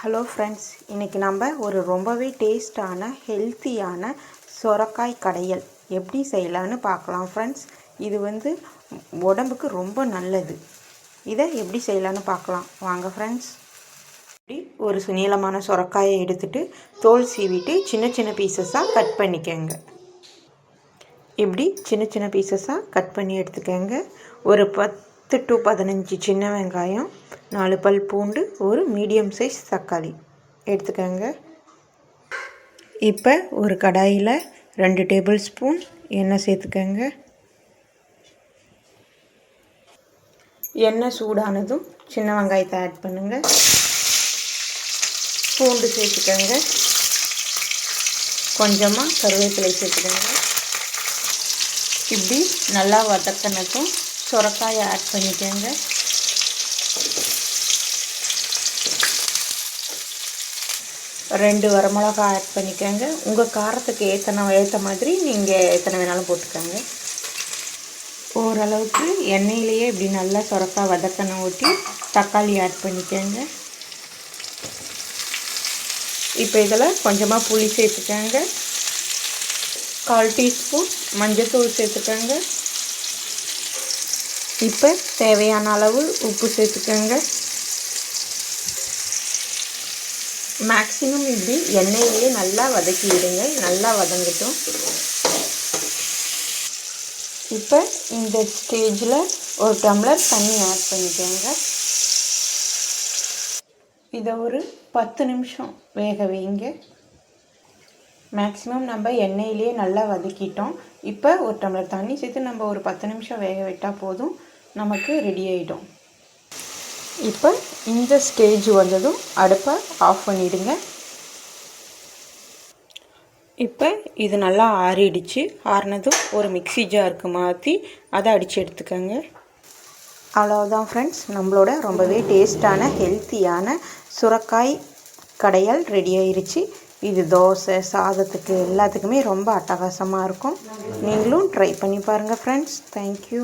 Hello friends இன்றைக்கி நம்ம ஒரு ரொம்பவே டேஸ்டான ஹெல்த்தியான சொரக்காய் கடையல் எப்படி செய்யலான்னு பார்க்கலாம் ஃப்ரெண்ட்ஸ் இது வந்து உடம்புக்கு ரொம்ப நல்லது. இதை எப்படி செய்யலான்னு பார்க்கலாம். வாங்க ஃப்ரெண்ட்ஸ் இப்படி ஒரு சுநீளமான சொரக்காயை எடுத்துகிட்டு தோல் சீவிட்டு சின்ன சின்ன பீசஸாக கட் பண்ணிக்கோங்க. இப்படி சின்ன சின்ன பீசஸாக கட் பண்ணி எடுத்துக்கோங்க. ஒரு பத்து டு பதினஞ்சு சின்ன வெங்காயம் நாலு பல் பூண்டு ஒரு மீடியம் சைஸ் தக்காளி. எடுத்துக்கோங்க. இப்போ ஒரு கடாயில் ரெண்டு டேபிள் ஸ்பூன் எண்ணெய் சேர்த்துக்கோங்க. எண்ணெய் சூடானதும் சின்ன வெங்காயத்தை ஆட் பண்ணுங்கள் பூண்டு சேர்த்துக்கோங்க. கொஞ்சமாக கருவேப்பிலை சேர்த்துக்கோங்க. இப்படி நல்லா வதக்கினதும் சுரக்காயை ஆட் பண்ணிக்கோங்க ரெண்டு வரமிளகா ஆட் பண்ணிக்கோங்க. உங்கள் காரத்துக்கு ஏற்றன ஏற்ற மாதிரி நீங்கள் எத்தனை வேணாலும் போட்டுக்கோங்க. ஓரளவுக்கு எண்ணெயிலேயே இப்படி நல்லா சுரக்காய் வதக்கனை ஊற்றி தக்காளி ஆட் பண்ணிக்கோங்க. இப்போ இதில் கொஞ்சமாக புளி சேர்த்துக்கோங்க. கால் டீஸ்பூன் மஞ்சத்தூள் சேர்த்துக்கோங்க. இப்போ தேவையான அளவு உப்பு சேர்த்துக்கோங்க. மேக்ஸிமம் இப்படி எண்ணெயிலே நல்லா வதக்கி விடுங்க. நல்லா வதங்கட்டும். இப்போ இந்த ஸ்டேஜில் ஒரு டம்ளர் தண்ணி ஆட் பண்ணிக்கோங்க. இதை ஒரு பத்து நிமிஷம் வேக வைங்க. மேக்ஸிமம் நம்ம எண்ணெயிலே நல்லா வதக்கிட்டோம். இப்போ ஒரு டம்ளர் தண்ணி சேர்த்து நம்ம ஒரு பத்து நிமிஷம் வேக விட்டால் போதும். நமக்கு ரெடி ஆகிடும் இப்போ இந்த ஸ்டேஜ் வந்ததும் அடுப்பை ஆஃப் பண்ணிவிடுங்க இப்போ இது நல்லா ஆறிடுச்சு. ஆறினதும் ஒரு மிக்சி ஜாருக்கு மாற்றி அதை அடித்து எடுத்துக்கோங்க. அவ்வளோதான் ஃப்ரெண்ட்ஸ் நம்மளோட ரொம்பவே டேஸ்டான ஹெல்த்தியான சுரக்காய் கடையால் ரெடி ஆயிருச்சு. இது தோசை சாதத்துக்கு எல்லாத்துக்குமே ரொம்ப அட்டகாசமாக இருக்கும். நீங்களும் ட்ரை பண்ணி பாருங்கள் ஃப்ரெண்ட்ஸ் தேங்க்யூ